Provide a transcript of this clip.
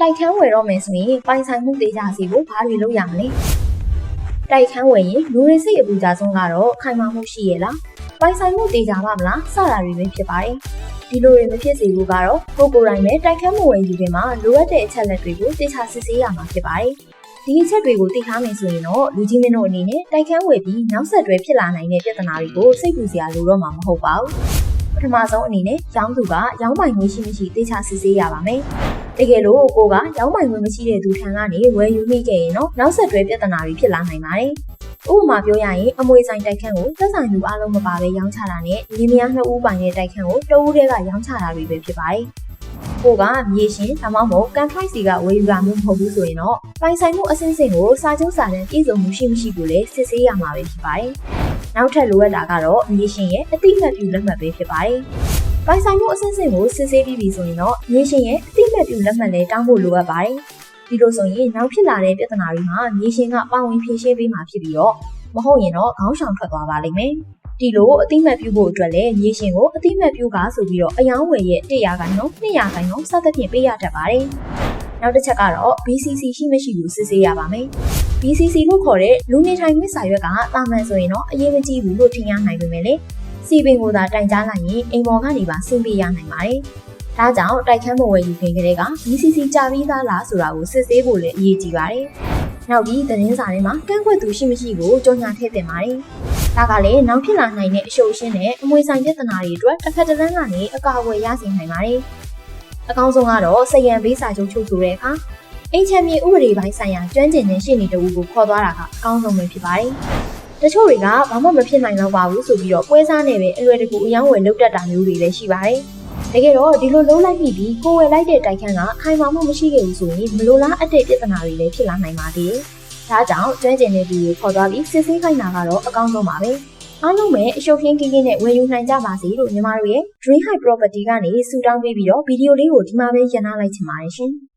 တိုက်ခန်းဝယ်တော့မယ်ဆိုရင်ပိုင်ဆိုင်မှုသေးကြစီဖို့ဘာတွေလုပ်ရမလဲတိုက်ခန်းဝယ်ရင်လူတွေစိတ်အပူကြဆုံးကတော့ခိုင်မာမှုရှိရဲ့လားပိုင်ဆိုင်မှုသေးကြပါမလားစတာတွေပဲဖြစ်ပါတယ်ဒီလိုတွေမဖြစ်စေဘူးကတော့ကိုကိုယ်တိုင်ပဲတိုက်ခန်းမဝယ်ယူခင်မှာလိုအပ်တဲ့အချက်လက်တွေကိုသိချစစ်ဆေးရမှာဖြစ်ပါတယ်ဒီအချက်တွေကိုသိထားမယ်ဆိုရင်တော့လူကြီးမင်းတို့အနေနဲ့တိုက်ခန်းဝယ်ပြီးနောက်ဆက်တွဲဖြစ်လာနိုင်တဲ့ပြဿနာတွေကိုစိတ်ပူစရာလိုတော့မှာမဟုတ်ပါဘူးပထမဆုံးအနေနဲ့ရောင်းသူကရောင်းပိုင်ခွင့်ရှိမရှိသိချစစ်ဆေးရပါမယ် တကယ်လို့ကိုကရောင်းပိုင်ခွင့်မရှိတဲ့သူထံကနေဝယ်ယူမိခဲ့ရင်တော့နောက်ဆက်တွဲပြဿနာတွေဖြစ်လာနိုင်ပါတယ်။ဥပမာပြောရရင်အမွေဆိုင်တိုက်ခန်းကိုသက်ဆိုင်သူအလုံးမပါဘဲရောင်းချတာနဲ့လင်းမယားနှစ်ဦးပိုင်တဲ့တိုက်ခန်းကိုတဦးတည်းကရောင်းချတာတွေပဲဖြစ်ပါတယ်။ကိုကမြေရှင်ဒါမှမဟုတ်ကန်ထရိုက်စီကဝယ်ယူတာမျိုးမဟုတ်ဘူးဆိုရင်တော့ပိုင်ဆိုင်မှုအစင်းစင်ကိုစာချုပ်စာတမ်းပြည့်စုံမှုရှိမရှိကိုလည်းစစ်ဆေးရမှာပဲဖြစ်ပါတယ်။နောက်ထပ်လိုအပ်တာကတော့မြေရှင်ရဲ့အတိအမှတ်ပြုလက်မှတ်ပဲဖြစ်ပါတယ်။ ပိုင်ဆိုင်မှုအဆင့်ဆင့်ကိုစစ်ဆေးပြီးပြီဆိုရင်တော့မြေရှင်ရဲ့အတိအမှတ်ပြုလက်မှတ်လည်းတောင်းဖို့လိုအပ်ပါတယ်။ဒီလိုဆိုရင်နောက်ဖြစ်လာတဲ့ပြဿနာတွေမှာမြေရှင်ကပါဝင်ဖြေရှင်းပေးမှာဖြစ်ပြီးတော့မဟုတ်ရင်တော့ခေါင်းဆောင်ထွက်သွားပါလိမ့်မယ်။ဒီလိုအတိအမှတ်ပြုဖို့အတွက်လည်းမြေရှင်ကိုအတိအမှတ်ပြုကားဆိုပြီးတော့အယောင်းဝယ်ရဲ့100ခိုင်နှုန်း200ခိုင်နှုန်းစသဖြင့်ပေးရတတ်ပါတယ်။နောက်တစ်ချက်ကတော့ BCC ရှိမရှိကိုစစ်ဆေးရပါမယ်။ BCC လို့ခေါ်တဲ့လူနေထိုင်ခွင့်စာရွက်ကတာမန်ဆိုရင်တော့အရေးမကြီးဘူးလို့ထင်ရနိုင်ပေမဲ့လေ စီပင်ကိုသာတိုင်ကြားလိုက်ရင်အိမ်ပေါ်ကနေပါဆင်းပေးရနိုင်ပါတယ်။ဒါကြောင့်တိုက်ခန်းမဝယ်ယူခင်ကလေးက BCC ကြာပြီးသားလားဆိုတာကိုစစ်ဆေးဖို့လည်းအရေးကြီးပါတယ်။နောက်ပြီးသတင်းစာထဲမှာကန့်ကွက်သူရှိမရှိကိုကြော်ညာထည့်တင်ပါတယ်။ဒါကလည်းနောက်ဖြစ်လာနိုင်တဲ့အရှုပ်ရှင်းနဲ့အမွေဆိုင်ပြဿနာတွေအတွက်တစ်ဖက်တစ်လမ်းကနေအကာအကွယ်ရစေနိုင်ပါတယ်။အကောင်းဆုံးကတော့စရန်ဘေးစာချုပ်ချုပ်ဆိုတဲ့အခါအိမ်ချမ်းမြေဥပဒေပိုင်းဆိုင်ရာကျွမ်းကျင်တဲ့ရှင်းနေတူကိုခေါ်သွားတာကအကောင်းဆုံးပဲဖြစ်ပါတယ်။ တချို့တွေကဘာမှမဖြစ်နိုင်တော့ပါဘူးဆိုပြီးတော့ပွဲစားနဲ့ပဲအရွယ်တကူအယောင်းဝယ်လုတ်တက်တာမျိုးတွေလည်းရှိပါတယ်။တကယ်တော့ဒီလိုလုံးလိုက်ပြီးပြီးကိုယ်ဝယ်လိုက်တဲ့တိုက်ခန်းကခိုင်မာမှုမရှိခဲ့ဘူးဆိုရင်မလိုလားအပ်တဲ့ပြဿနာတွေလည်းဖြစ်လာနိုင်ပါသေးတယ်။ဒါကြောင့်ကျွမ်းကျင်တဲ့သူကိုခေါ်သွားပြီးစစ်ဆေးခိုင်းတာကတော့အကောင်းဆုံးပါပဲ။အားလုံးပဲအရှုပ်ခင်းကင်းကင်းနဲ့ဝယ်ယူနိုင်ကြပါစေလို့ညီမတို့ရဲ့ Dream High Property ကနေဆုတောင်းပေးပြီးတော့ဗီဒီယိုလေးကိုဒီမှာပဲရန်နာလိုက်ချင်ပါတယ်ရှင်။